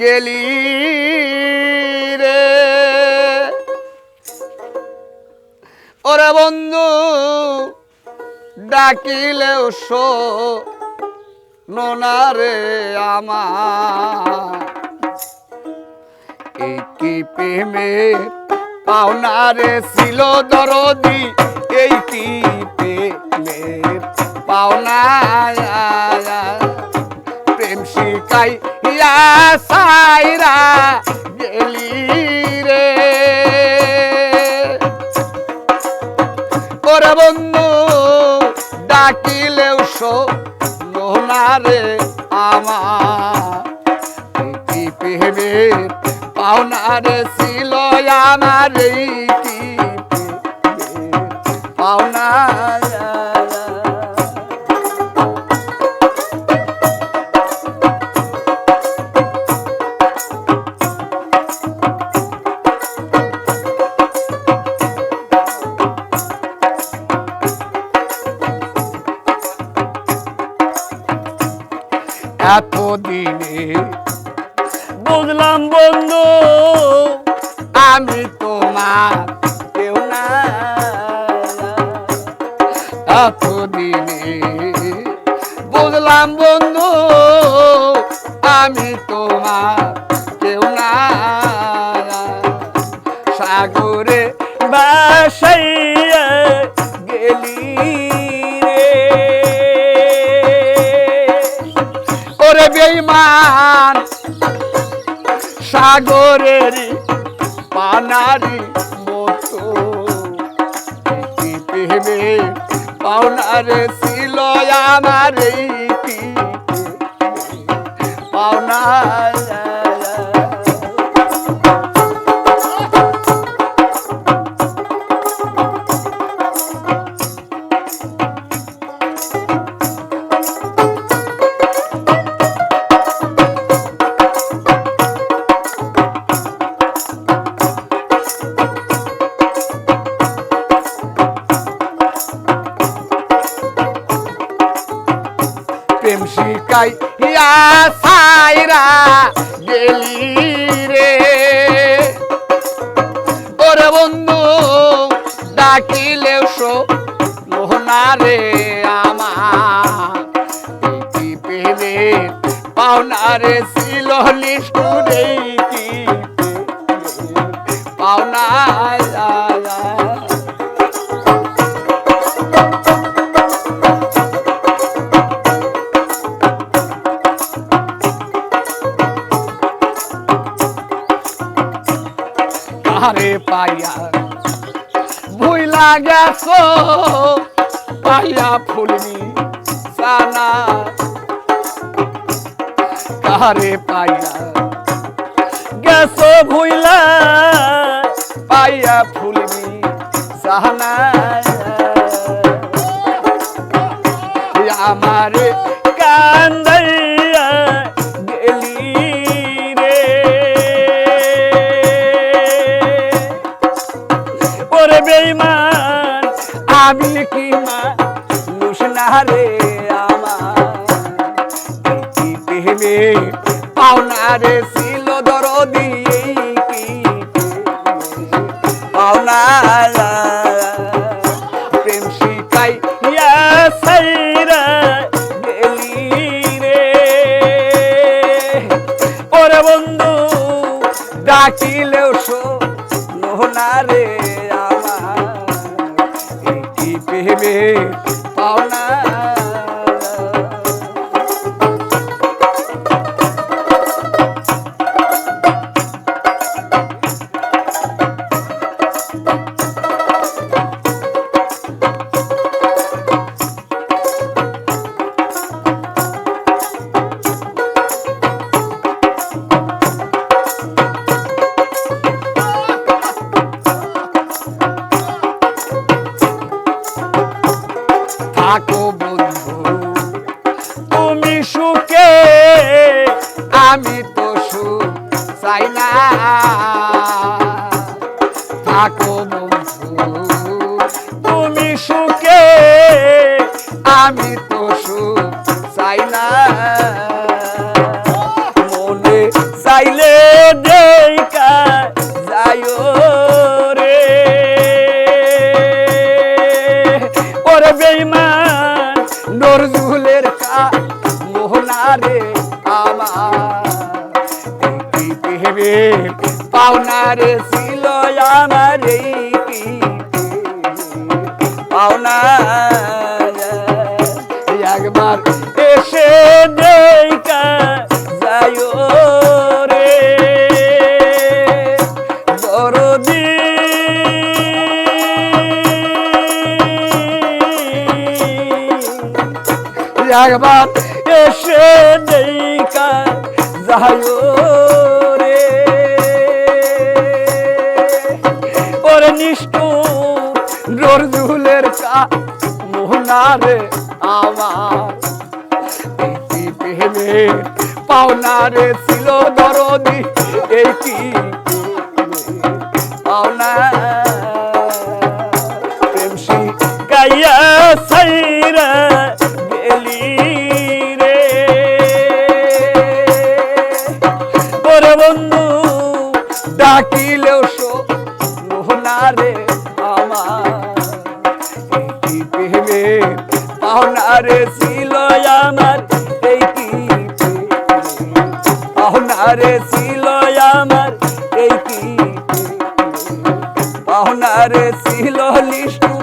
গেলি রে। ওরে বন্ধু, ডাকিলেও শো নোনারে আমার। এই প্রেমে পাওনারে ছিল দরদি এই কি পাওনা প্রেম শিকাই ইয়া সাইরা গেলি রে। ওরে বন্ধু ডাকিলেও শো নোনারে আমার। কি পেবে পাওনারে ছিল আমার এতদিনে। বুঝলাম বন্ধু আমি তোমার কেউ না এতদিনে। বুঝলাম বন্ধু আমি তোমার বেইমান। সাগরের পানারি মতো। পেবে পাওনারে ছিল আমার পাওনা সাইরা গেলি রে। ওরে বন্ধু, ডাকিলেও শো মোহনা রে আমার। কি পেলে পাওনা রে, ছিল লিস্টুরে কি পাওনা পাইয়া। ভুইলা গেছো পাইয়া ফুলনি সানা কারে পাইয়া? গেছো ভুইলা, পাইয়া ফুলনি সানা আমারে কান্দাইয়া বেইমান আমি কি মা? লুসনা রে আমার। কি পেবে পাওনা রে ছিল দরদি কি? পাওনা প্রেম শিকাই ইয়া সাইরা ডাকিলেও শো নোনা রে। কি পেবে থাকো বন্ধু। তুমি সুখে আমি তো সুখ চাই না। থাকো বন্ধু। তুমি সুখে আমি তো কি ভেবে পাওনা রে ছিল আমার কি পাওনা একবার এসে একবার এসে দেখা মোহনারে আমার এই প্রেমে পাওনা রে ছিল দরদি এই কি পাওনা? প্রেমসি গাইয়া পাওনারে ছিল আমার এই কি পাওনারে ছিল আমার এই কি পাওনারে ছিল লিষ্টু